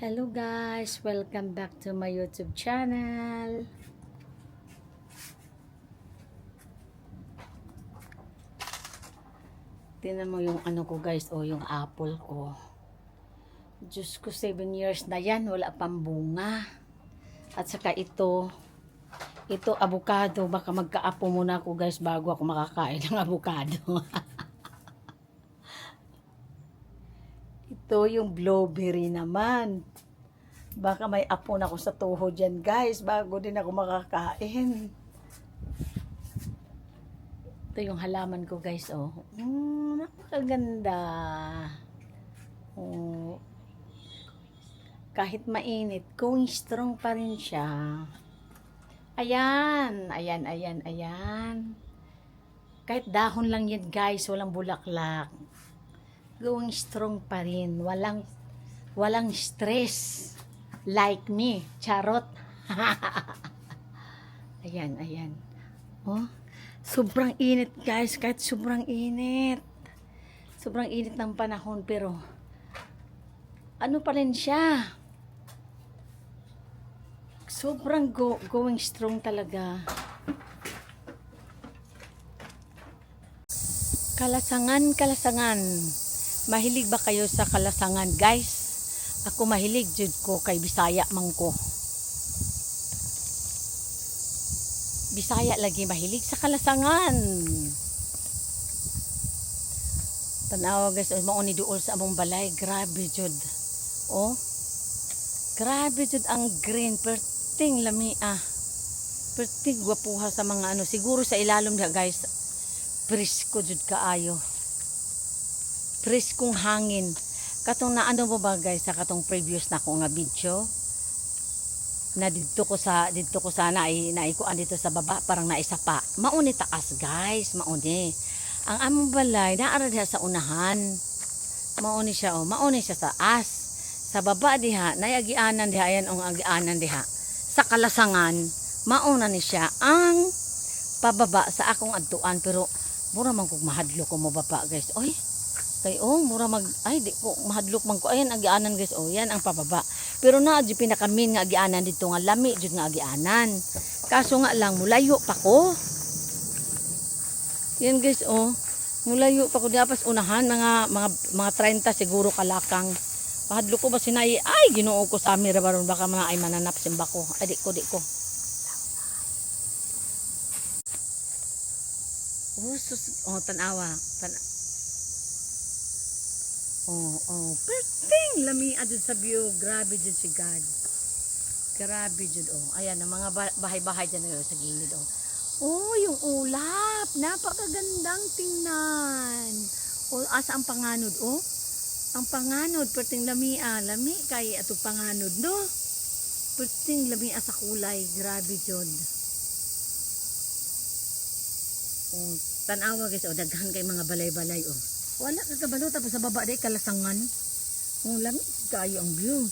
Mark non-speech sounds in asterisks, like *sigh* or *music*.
Hello guys, welcome back to my YouTube channel. Tingnan mo yung ano ko guys, o yung apple ko. Diyos ko, 7 years na yan, wala pang bunga. At saka ito, ito avocado, baka magkaapo muna ako guys bago ako makakain ng *laughs* avocado. Ito yung blueberry naman. Baka may apo na ako sa tuhod dyan guys bago din ako makakain. Ito yung halaman ko guys oh. Mm, napakaganda. Oh. Kahit mainit, going strong pa rin siya. Ayan, ayan, ayan, ayan. Kahit dahon lang yan guys, walang bulaklak. Going strong pa rin, walang walang stress. Like me, charot. *laughs* ayan, ayan. Oh, sobrang init guys, kahit sobrang init. Sobrang init ng panahon pero ano pa rin siya? Sobrang go, going strong talaga. Kalasangan, kalasangan. Mahilig ba kayo sa kalasangan, guys? Ako mahilig jud ko kay Bisaya man ko. Bisaya lagi mahilig sa kalasangan. Tanawa guys, oh, mao ni duol sa among balay, grabe jud. Oh. Grabe jud ang green, perting lami ah. Perting gwapuha sa mga ano, siguro sa ilalom diha guys. Presko jud kaayo. Preskong hangin. Katong na ano mo ba guys sa katong previous na ko nga video na dito ko sa dito ko sana ay naikuan dito sa baba parang naisa pa. Mauni taas guys, mauni. Ang among balay naara diha sa unahan. Mauni siya oh, mauni siya sa as. Sa baba diha, nayagianan diha ayan ang agianan diha. Sa kalasangan, mauna ni siya ang pababa sa akong adtuan pero mura man kog mahadlo ko mo baba guys. Oy, kay oh mura mag ay di ko mahadlok man ko. Ayan agianan guys. Oh yan ang pababa. Pero na di pinakamin nga agianan dito nga lami jud nga agianan. Kaso nga lang mulayo pa ko. Yan guys oh mulayo pa ko. Dapat unahan mga mga mga 30 siguro kalakang. Mahadlok ko ba sinay ay Ginoo ko sa amira baron baka mga ay mananap simba ko. Ay di ko di ko. Oh, sus, oh, tanawa. Tan Oh, oh. Perting lami adun sa view. Grabe dyan si God. Grabe dyan, oh. Ayan, ang mga ba- bahay-bahay dyan oh, sa gilid, oh. Oh, yung ulap. Napakagandang tingnan. Oh, asa ang panganod, oh. Ang panganod, perting lami, ah. Lami kay ato panganod, no? Perting lami ah, sa kulay. Grabe dyan. Oh, tanawa guys, oh, daghan kay mga balay-balay, oh. Wala ka kabalo tapos sa baba day kalasangan. Oh, lamig kayo ang view.